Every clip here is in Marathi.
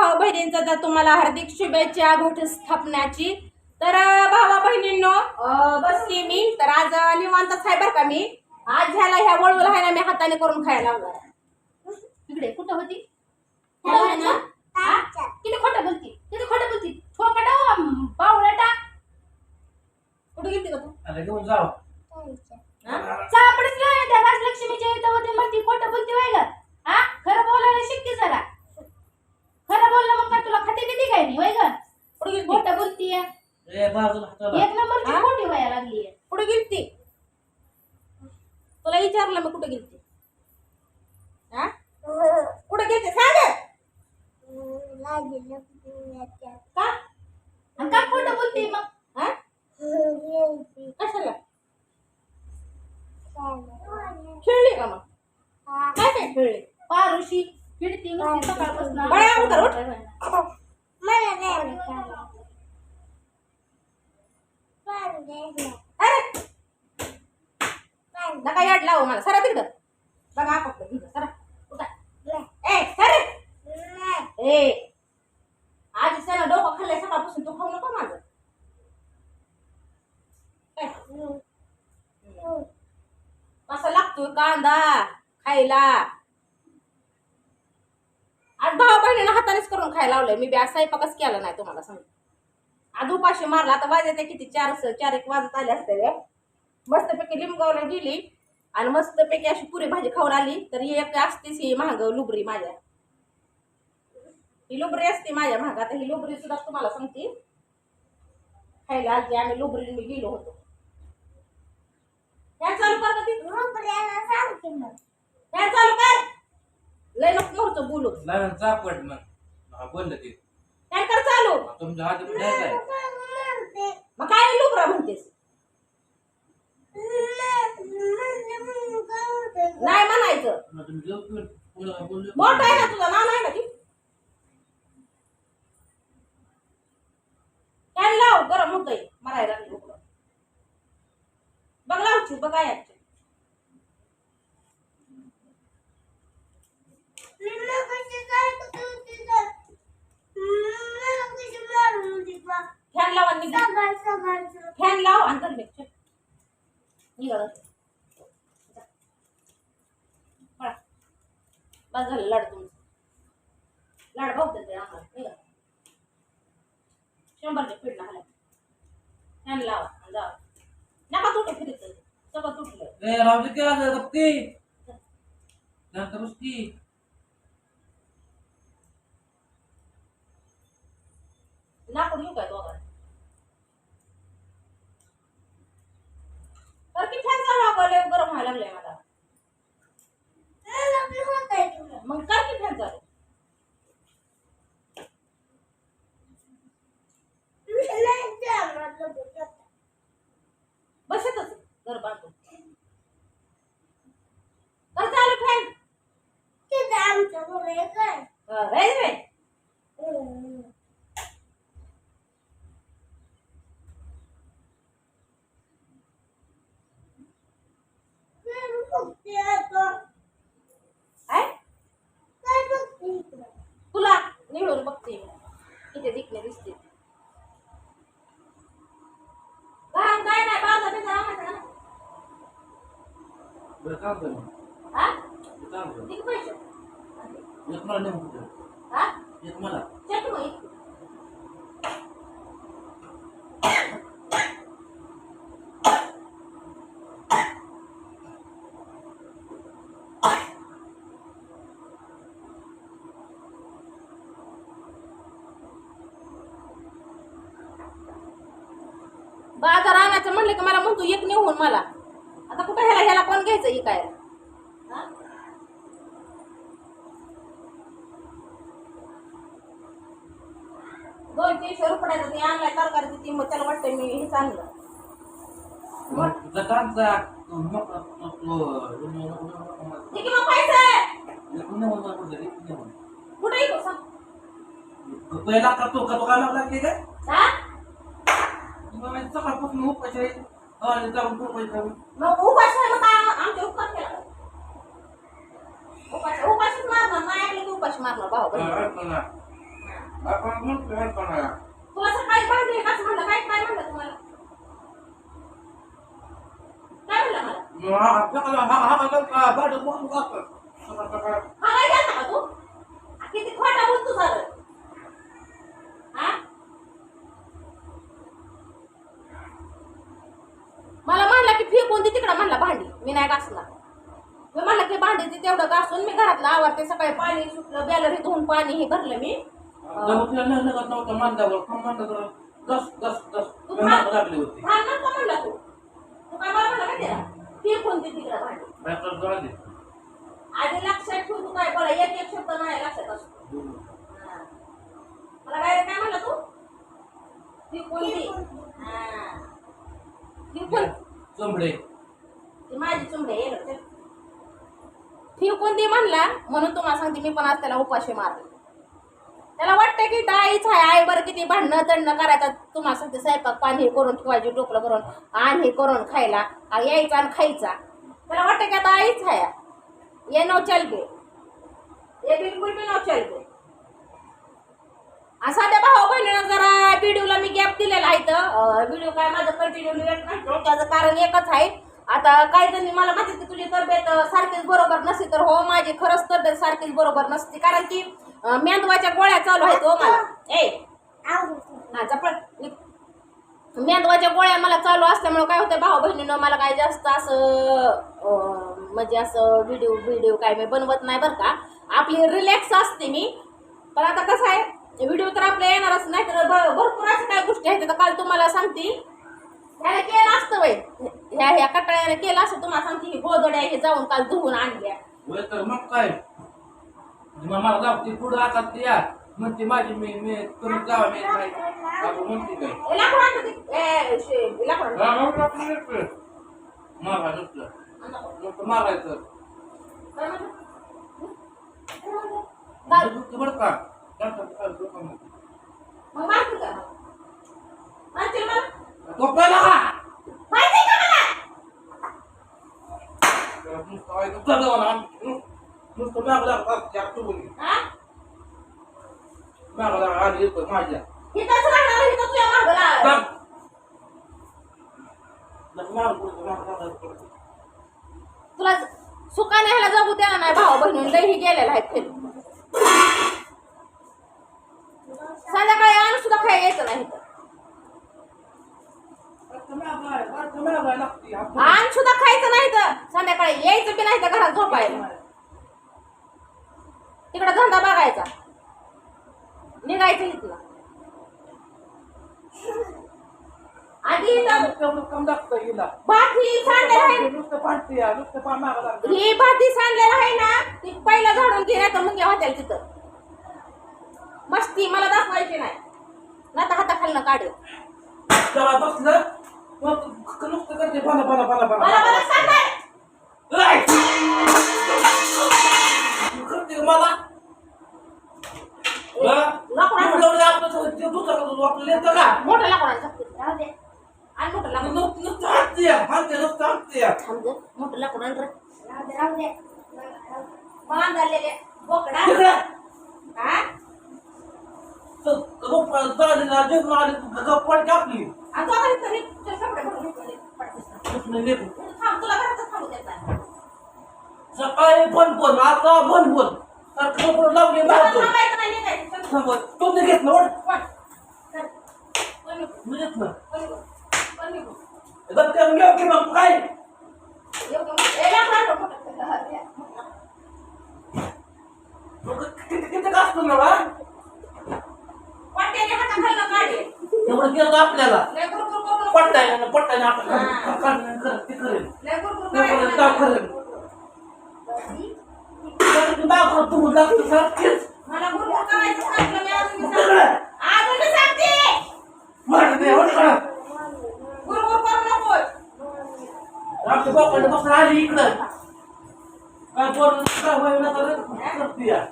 भावा बहिणींचा तर तुम्हाला हार्दिक शुभेच्छा घटस्थापनाची तर भावा बहिणींनो बसली मी. तर आज निवांतच आहे बरं का मी? आज ह्याला ह्या वळवल आहे ना मी हाताने करून खायला लावला इकडे कुठं होती? कुठं होती ना? हा? किती खोटं बोलती? किती खोटं बोलती? ठोकटा बावळटा कुठे गेलती का तू? चापडच नाही त्या राजलक्ष्मीच्या इथं होते म्हणती खोटं बोलती वाय ग. हा? खरं बोलायला शिकते जरा खरं बोललं मग काय काय नाही वय ग खोटं बोलतीये ए बाजूला हाताला एक नंबरची खोटी व्हायला लागली कुठे गेलती. तुला विचारलं मी कुठे गेलती? हा? कुठे गेलते? सांग. का? आणि का खोटं बोलते मग? हा? कशाला? खेळली का मग? काय काय खेळली. पारुशी. खेळती नुसती सकाळपासून. बळ्या उतर उठ. अरे! नका याड लाव मला. सरा तिकडं. बघा आपण तिकडं. सरा. उठा. ए सर! ए! आज सगळं डोकं खाल्लंय सकाळपासून. तू खाऊ नको माझं. कसा लागतो कांदा खायला? आज भावा बहिणीनं हातानेच करून खायला लावलंय. मी बी आज स्वयंपाकच केला नाही तुम्हाला सांग आज उपाशी मारला आता वाजत आहे किती? चार चार एक वाजत आले असते मस्तपैकी लिंबगावला गेली आणि मस्तपैकी अशी पुरी भाजी खाऊन आली. तर ही एक असतेच ही महाग लुबरी माझ्या. ही लुबरी असते माझ्या महाग आता ही लुबरी सुद्धा तुम्हाला सांगते. खायला आलती आम्ही लुबरी मी गेलो होतो. फॅन चालू कर फॅन चालू कर. लय नको मोरचं बोलू. लावून चापट मग. हा, बोललं ते. फॅन कर चालू. तुमच्या हाती कुठे आहे मग काय लुबरा म्हणतेस? नाही म्हणायचं. मग तुम्ही पुढं मोठं आहे ना तुझं नाव नाही ना ती? फॅन लाव गरम होतंय मरायला लागली उकडं बघ लावची बघ काय बस झालं लाड तुमचं लाड भाऊ देते आम्हाला निघा शंभरचे पीठ लागलं फॅन लावा जावा नका तुटे फिरित सगळं तुटलं राहू दे क्या गप्ती नंतर बस की लाकूड घेऊ काय दोघांना लय गरम व्हायला लागलंय मला. मग कर की फॅन चालू. बसतच घर बांधून. कर चालू फॅन. रे रे काय तुला निवडून बघते मी. किती दिखणे दिसते घरात काय नाही बाजा बिजा आणायचा ना. बरं काम कर हा काम कर किती पैसे एक मला नेऊन कुठं हा एक मला चट मग एक. बाजार आणायचं म्हणलं की मला म्हणतो एक नेऊन मला. आता कुठं ह्याला ह्याला कोण घ्यायचं हे काय? दोन तीनशे रुपयाचं ते आणलाय तरकारी ती. मग त्याला वाटतं मी हे चांगलं ठीक आहे मग पैसे! पहिला कुठे येतो सांग. करतो का तो कामाला लागले काय? हा? सकाळपासून उपाशी हा. मग उपास मग काय आमच्या उपकार केला उपास मारणार नाही ऐकलं की उपाशी मारणार भाऊ हा, तुला सकाळी कसं म्हणलं काय काय म्हणलं तुम्हाला काय म्हणलं मला हा हा हा हा हा हा काय का तू किती खोटा बोलतो झालं हा मला दे तिकडं म्हणला भांडी. मी नाही घासला मी म्हणलं की भांडी तेवढं घासून मी घरातलं आवरते. सकाळी पाणी सुटलं बॅलर धुवून पाणी हे भरलं मी. तू म्हणला काय म्हणला माहिती फेकून दे तिकडं भांडी. आधी लक्षात ठेव तू काय बोला एक एक शब्द नाही लक्षात असतो. हा. मला काय काय म्हणला तू? हा. चंबडे ती माझी चुंबडे म्हणला? म्हणून तुम्हाला सांगते मी पण आज त्याला उपाशी मारले. त्याला वाटतं की दाईच आहे आई बरं किती भांडणं तंडणं करायचं. तुम्हाला सांगते स्वयंपाक पाणी हे करून ठेवायची टोपलं भरून. आणि करून खायला यायचा आणि खायचा. त्याला वाटतं की आता आईच आहे. ये नव चल गे ये बिलकुल बी नव चल गे साध्या भाऊ बहिणीनं जरा व्हिडिओला मी गॅप दिलेला आहे तर व्हिडिओ काय माझं नाही त्याचं कारण एकच आहे. आता काही जणी मला माहिती की तुझी तब्येत सारखीच बरोबर नसते तर हो माझी खरंच तब्येत सारखीच बरोबर नसते. कारण की मेंदवाच्या गोळ्या चालू आहेत हो मला. ए. हा चपळ. मेंदवाच्या गोळ्या मला चालू असल्यामुळे काय होतं भाऊ बहिणीनं मला काय जास्त असं म्हणजे असं व्हिडिओ व्हिडिओ काय मी बनवत नाही बरं का. आपली रिलॅक्स असते मी. पण आता कसं आहे व्हिडिओ तर आपल्या येणारच नाही तर भरपूर अशा काय गोष्टी आहेत आता काल तुम्हाला सांगते. ह्याला केलं असतं वय ह्या ह्या कटाळ्याने केलं असं तुम्हाला सांगते ही गोदड्या हे जाऊन काल धुवून आणल्या होय तर मग काय मग मला लावते पुढं आता ती या म्हणते माझी मी मी जावा मी नाही आपण म्हणते काय ए, लाकूड आणलं ते. ए, शे, लाकूड आणलं. रागावलं आपलं नुसतं. मागा नुसतं नुसतं मागायचं काय म्हणलं? काय म्हणलं? काय? दुखतं बरं का जास्त काय डोकं नाही. मग मारते का मारते मला तो पहिला का मारते का मला त्याला नुसतं ऐकून चाललं मला. नुसतं- नुसतं मागं लागतं, जास्त बोलली. हा हिथंच राहणार तुझ्या मागं पुढं. तुला सुखाने ह्याला जगू द्या नाही भाऊ बहिणी लई गेलेला आहे फिर संध्याकाळी आणून सुद्धा खायला यायचं नाही इथं. आता मागं आहे, आता मागं आहे लागते. आपण- आण सुद्धा खायचं नाही तर संध्याकाळी यायचं बी नाही तर घरात झोपायला. तिकडे धंदा बघायचा. निघायचं इथलं आधी. भाती सांडलेलं आहे. ही भाती सांडलेलं आहे ना ती पहिलं झाडून घे तर मुंग्या होत्या तिथं. मस्ती मला दाखवायची नाही. नाता हाताखालनं काढ बसलं, नुसतं करते मला सांगाय ऐ! तू करते मला? मोठं लाकूड आण मोठं लाकूड. थांब मोठं लाकूड आण रे. राहू दे राहू दे बांधलेले बोकडा तिकडं. हा तर गप्प झालेला, जेवण आले, गप्प पडते आपली. आणि तू आता इथं निघ. चल, कपडे भरून निघ, निघ, पटकन. दुसरं लेकरं. तू थांब तुला घरातच थांबू देत नाही. सकाळी पण पण आता पण सारखं कपडे लावले तुला मारतो थांबायचं नाही, निघायचं. चल, थांबत. तो ते घेतलं ओढ. पळ. चल. पळ निघू, मी घेतलं पळ निघू, पळ निघू. तर ते घेऊ की मग काय? ए, किती किती असतो ना बा? वाट्याने हाताखालनं काढ एवढं केलं आपल्याला नको. पट्टाने पट्टाने आपण हा. काढणं कर ते करेल नाही. करेल? तू लागतो सारखेच बापाने बसून आली इकडं काय तर करते या.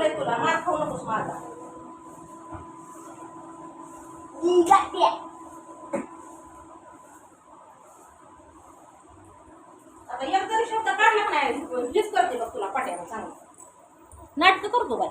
म्हणलंय तुला मार खाऊ नकोस माझा. आता एक शब्द काढला नाही हीच करते बघ तुला पट्याला चांगलं. नाटकं करतो बाय